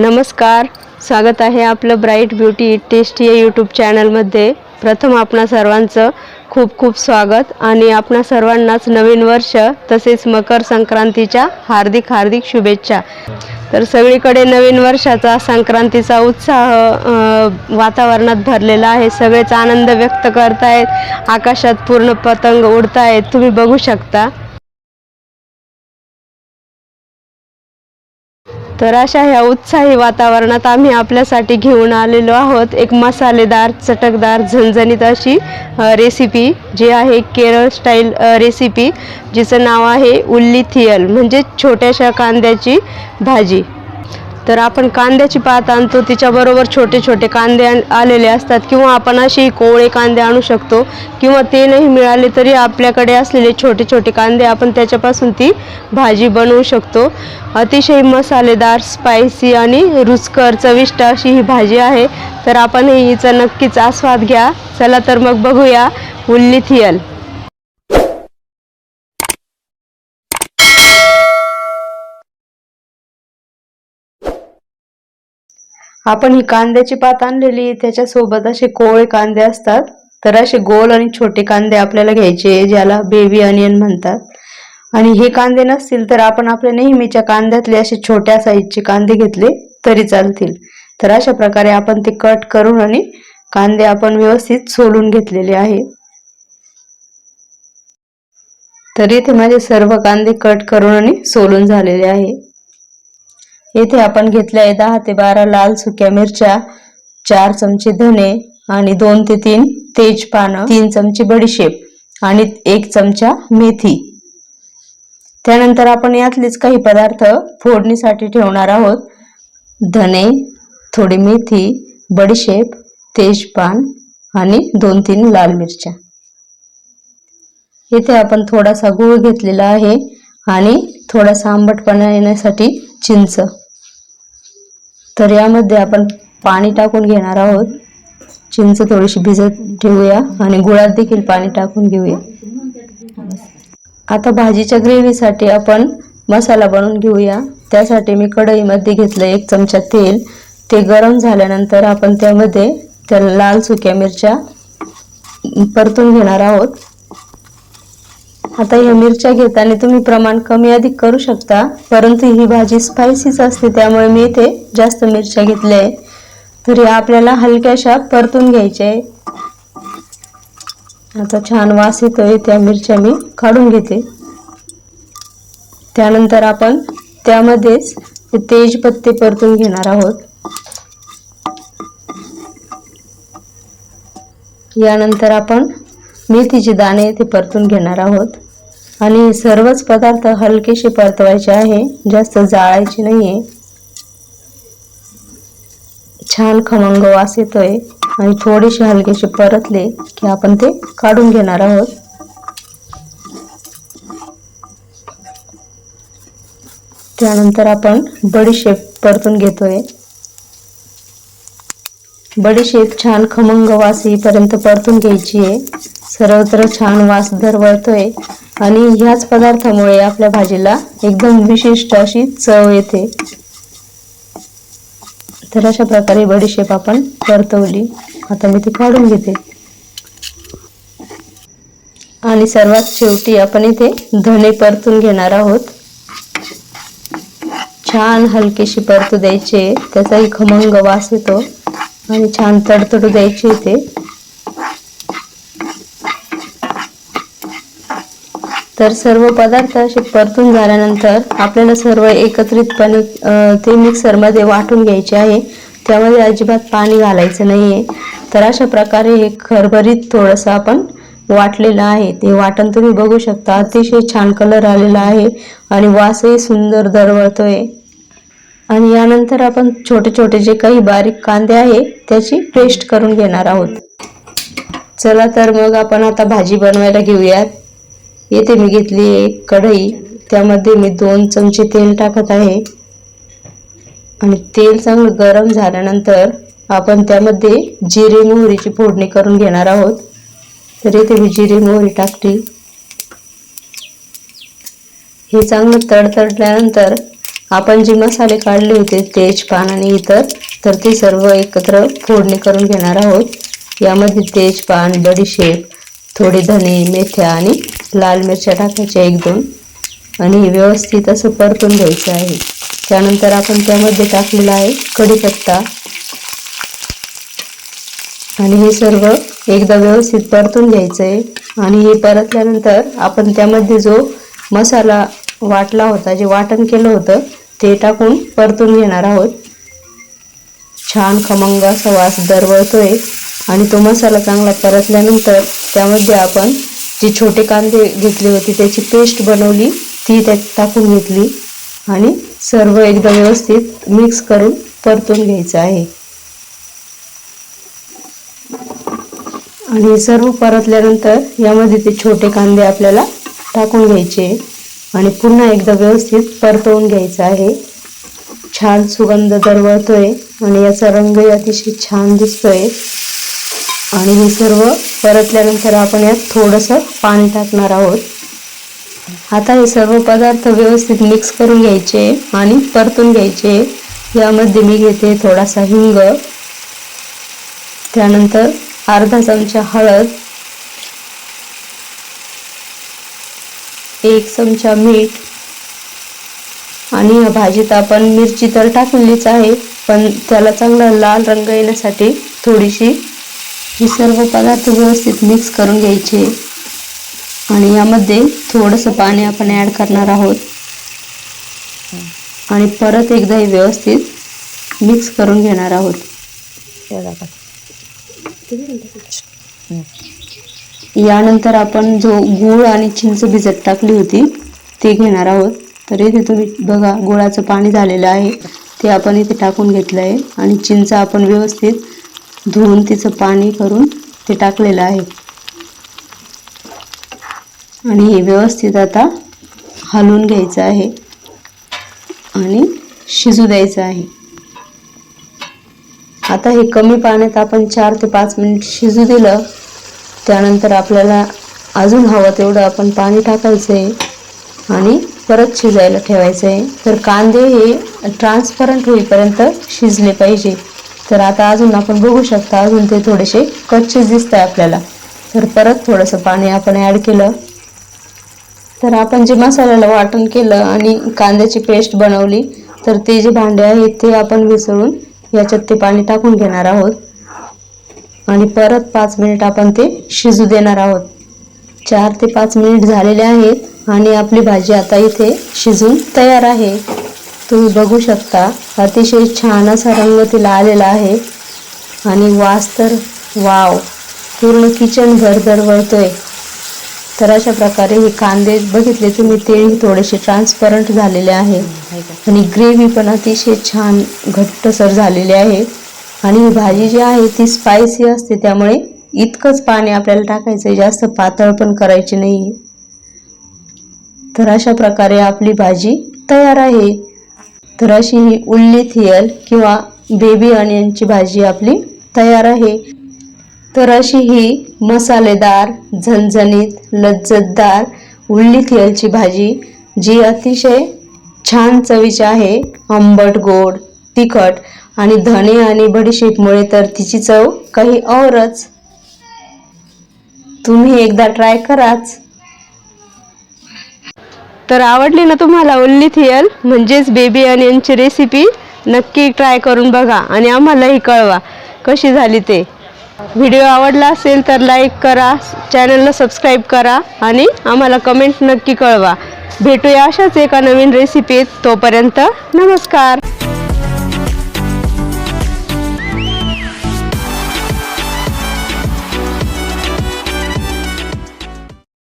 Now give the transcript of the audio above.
नमस्कार. स्वागत आहे आपलं ब्राईट ब्युटी टेस्टी या यूट्यूब चॅनलमध्ये प्रथम आपणा सर्वांचं खूप खूप स्वागत आणि आपणा सर्वांनाच नवीन वर्ष तसेच मकर संक्रांतीच्या हार्दिक हार्दिक शुभेच्छा. तर सगळीकडे नवीन वर्षाचा संक्रांतीचा उत्साह वातावरणात भरलेला आहे. सगळेच आनंद व्यक्त करतायत. आकाशात पूर्ण पतंग उडतायत. तुम्ही बघू शकता. तर अशा ह्या उत्साही वातावरणात आम्ही आपल्यासाठी घेऊन आलेलो आहोत. एक मसालेदार चटकदार झणझणीत अशी रेसिपी जी आहे केरळ स्टाईल रेसिपी जिचं नाव आहे उल्ली थियल म्हणजे छोट्याशा कांद्याची भाजी. तर आपण कांद्याची पात आणतो तिच्याबरोबर छोटे छोटे कांदे आलेले असतात किंवा आपण असेही कोवळे कांदे आणू शकतो किंवा ते नाही मिळाले तरी आपल्याकडे असलेले छोटे छोटे कांदे आपण त्याच्यापासून ती भाजी बनवू शकतो. अतिशय मसालेदार स्पायसी आणि रुचकर चविष्ट अशी ही भाजी आहे. तर आपण हिचा नक्कीच आस्वाद घ्या. चला तर मग बघूया उल्लिथियल आपण ही कांद्याची पात आणलेली त्याच्यासोबत असे कोवळे कांदे असतात. तर असे गोल आणि छोटे कांदे आपल्याला घ्यायचे ज्याला बेबी अनियन म्हणतात. आणि हे कांदे नसतील तर आपण आपल्या नेहमीच्या कांद्यातले असे छोट्या साईजचे कांदे घेतले तरी चालतील. तर अशा प्रकारे आपण ते कट करून आणि कांदे आपण व्यवस्थित सोलून घेतलेले आहे तर इथे माझे सर्व कांदे कट करून आणि सोलून झालेले आहे येथे आपण घेतले आहे दहा ते बारा लाल सुक्या मिरच्या चार चमचे धने आणि दोन ते तीन तेज पानं तीन चमचे बडीशेप आणि एक चमचा मेथी. त्यानंतर आपण यातलेच काही पदार्थ फोडणीसाठी ठेवणार आहोत. धने थोडी मेथी बडीशेप तेजपान आणि दोन तीन लाल मिरच्या. येथे आपण थोडासा गूळ घेतलेला आहे आणि थोडासा आंबटपणा येण्यासाठी चिंच. तर यामध्ये आपण पाणी टाकून घेणार आहोत. चिंच थोडीशी भिजत ठेवूया आणि गुळात देखील पाणी टाकून घेऊया. आता भाजीच्या ग्रेव्हीसाठी आपण मसाला बनवून घेऊया. त्यासाठी मी कढईमध्ये घेतलं एक चमचा तेल. ते गरम झाल्यानंतर आपण त्यामध्ये त्या लाल सुक्या मिरच्या परतून घेणार आहोत. आता या मिरच्या घेताना तुम्ही प्रमाण कमी अधिक करू शकता परंतु ही भाजी स्पायसीच असते त्यामुळे मी इथे जास्त मिरच्या घेतल्या आहे तर या आपल्याला हलक्याशा परतून घ्यायच्या आहे आता छान वास येतोय त्या मिरच्या मी काढून घेते. त्यानंतर आपण त्यामध्येच तेजपत्ते परतून घेणार आहोत. यानंतर आपण मेथीचे दाणे ते परतून घेणार आहोत. आणि सर्वच पदार्थ हलकेसे परतवायचे आहे जास्त जाळायचे नाहीये. छान खमंग वास येतोय आणि थोडेसे हलकेसे परतले की आपण ते काढून घेणार आहोत. त्यानंतर आपण बडीशेप परतून घेतोय. बडीशेप छान खमंग वास येईपर्यंत परतून घ्यायची आहे. सर्वत्र छान वास दरवळतोय. आणि ह्याच पदार्थामुळे आपल्या भाजीला एकदम विशिष्ट अशी चव येते. तर अशा प्रकारे बडीशेप आपण परतवली. आता मी ती काढून घेते. आणि सर्वात शेवटी आपण इथे धने परतून घेणार आहोत. छान हलकेशी परतू द्यायचे. त्याचाही खमंग वास येतो. आणि छान तडतडू द्यायची इथे. तर सर्व पदार्थ असे परतून झाल्यानंतर आपल्याला सर्व एकत्रितपणे ते मिक्सरमध्ये वाटून घ्यायचे आहे. त्यामध्ये अजिबात पाणी घालायचं नाहीये. तर अशा प्रकारे हे खरभरीत थोडंसं आपण वाटलेलं आहे. ते वाटण तुम्ही बघू शकता. अतिशय छान कलर आलेला आहे आणि वासही सुंदर दरवळतोय. आणि यानंतर आपण छोटे छोटे जे काही बारीक कांदे आहे त्याची पेस्ट करून घेणार आहोत. चला तर मग आपण आता भाजी बनवायला घेऊयात. येथे मी घेतली एक कढई. त्यामध्ये मी दोन चमचे तेल टाकत आहे. आणि तेल चांगलं गरम झाल्यानंतर आपण त्यामध्ये जिरे मोहरीची फोडणी करून घेणार आहोत. तर येथे मी जिरे मोहरी टाकली. हे चांगलं तडतडल्यानंतर आपण जे मसाले काढले होते तेजपान आणि इतर तर ते सर्व एकत्र फोडणी करून घेणार आहोत. यामध्ये तेजपान बडीशेप थोडे धने मेथ्या आणि लाल मिरच्या टाकायच्या एक दोन. आणि हे व्यवस्थित असं परतून घ्यायचं आहे. त्यानंतर आपण त्यामध्ये टाकलेला आहे कढीपत्ता. आणि हे सर्व एकदा व्यवस्थित परतून घ्यायचं आहे आणि हे परतल्यानंतर आपण त्यामध्ये जो मसाला वाटला होता जे वाटण केलं होतं ते टाकून परतून घेणार आहोत. छान खमंग असा वास दरवळतोय. आणि तो मसाला चांगला परतल्यानंतर त्यामध्ये आपण जे छोटे कांदे घेतले होते त्याची पेस्ट बनवली. ती त्यात टाकून घेतली आणि सर्व एकदा व्यवस्थित मिक्स करून परतून घ्यायचं आहे. आणि सर्व परतल्यानंतर यामध्ये ते छोटे कांदे आपल्याला टाकून घ्यायचे. आणि पुन्हा एकदा व्यवस्थित परतवून घ्यायचं आहे. छान सुगंध दरवळतोय आणि याचा रंगही अतिशय छान दिसतोय. आणि हे सर्व परतल्यानंतर आपण यात थोडंसं पाणी टाकणार आहोत. आता हे सर्व पदार्थ व्यवस्थित मिक्स करून घ्यायचे आणि परतून घ्यायचे. यामध्ये मी घेते थोडासा हिंग. त्यानंतर अर्धा चमचा हळद. एक चमचा मीठ. आणि या भाजीत आपण मिरची तर टाकलेलीच आहे पण त्याला चांगला लाल रंग येण्यासाठी थोडीशी हे सर्व पदार्थ व्यवस्थित मिक्स करून घ्यायचे. आणि यामध्ये थोडंसं पाणी आपण ॲड करणार आहोत. आणि परत एकदा हे व्यवस्थित मिक्स करून घेणार आहोत. यानंतर आपण जो गूळ आणि चिंच भिजत टाकली होती ते घेणार आहोत. तर इथे तुम्ही बघा गुळाचं पाणी झालेलं आहे. ते आपण इथे टाकून घेतलं आहे आणि चिंच आपण व्यवस्थित धुवून तिचं पाणी करून ते टाकलेलं आहे. आणि हे व्यवस्थित आता हलवून घ्यायचं आहे आणि शिजू द्यायचं आहे. आता हे कमी पाण्यात आपण चार ते पाच मिनिट शिजू दिलं त्यानंतर आपल्याला अजून हवं तेवढं आपण पाणी टाकायचं आहे आणि परत शिजायला ठेवायचं आहे. तर कांदे हे ट्रान्सपरंट होईपर्यंत शिजले पाहिजे. तर आता अजून आपण बघू शकता अजून ते थोडेसे कच्चे दिसत आहे आपल्याला. तर परत थोडंसं पाणी आपण ॲड केलं. तर आपण जे मसाल्याला वाटण केलं आणि कांद्याची पेस्ट बनवली तर ते जे भांडे आहेत ते आपण विसळून याच्यात ते पाणी टाकून घेणार आहोत. आणि परत पाच मिनिट आपण ते शिजू देणार आहोत. चार ते पाच मिनिट झालेले आहेत आणि आपली भाजी आता इथे शिजून तयार आहे. तुम्ही बघू शकता. अतिशय छान असा रंग तिला आलेला आहे. आणि वास तर वाव. पूर्ण किचन घर वळतोय तर अशा प्रकारे हे कांदे बघितले तुम्ही तेही थोडेसे ट्रान्सपरंट झालेले आहे. आणि ग्रेव्ही पण अतिशय छान घट्टसर झालेली आहे. आणि ही भाजी जी आहे ती स्पायसी असते त्यामुळे इतकंच पाणी आपल्याला टाकायचं आहे जास्त पातळ पण करायची नाही तर अशा प्रकारे आपली भाजी तयार आहे. तर अशी ही उल्ली थियल किंवा बेबी अनियनची भाजी आपली तयार आहे. तर अशी ही मसालेदार झणझणीत लज्जतदार उल्ली थियलची भाजी जी अतिशय छान चवीची आहे. आंबट गोड तिखट आणि धणे आणि बडीशेपमुळे तर तिची चव काही औरच. तुम्ही एकदा ट्राय कराच. तर आवडली ना तुम्हाला ओल्ली थियल म्हणजेच बेबी अनियनची रेसिपी नक्की ट्राय करून बघा आणि आम्हालाही कळवा. कशी झाली ते? व्हिडिओ आवडला असेल तर लाईक करा चॅनलला सबस्क्राईब करा आणि आम्हाला कमेंट नक्की कळवा. भेटूया अशाच एका नवीन रेसिपीत तोपर्यंत नमस्कार.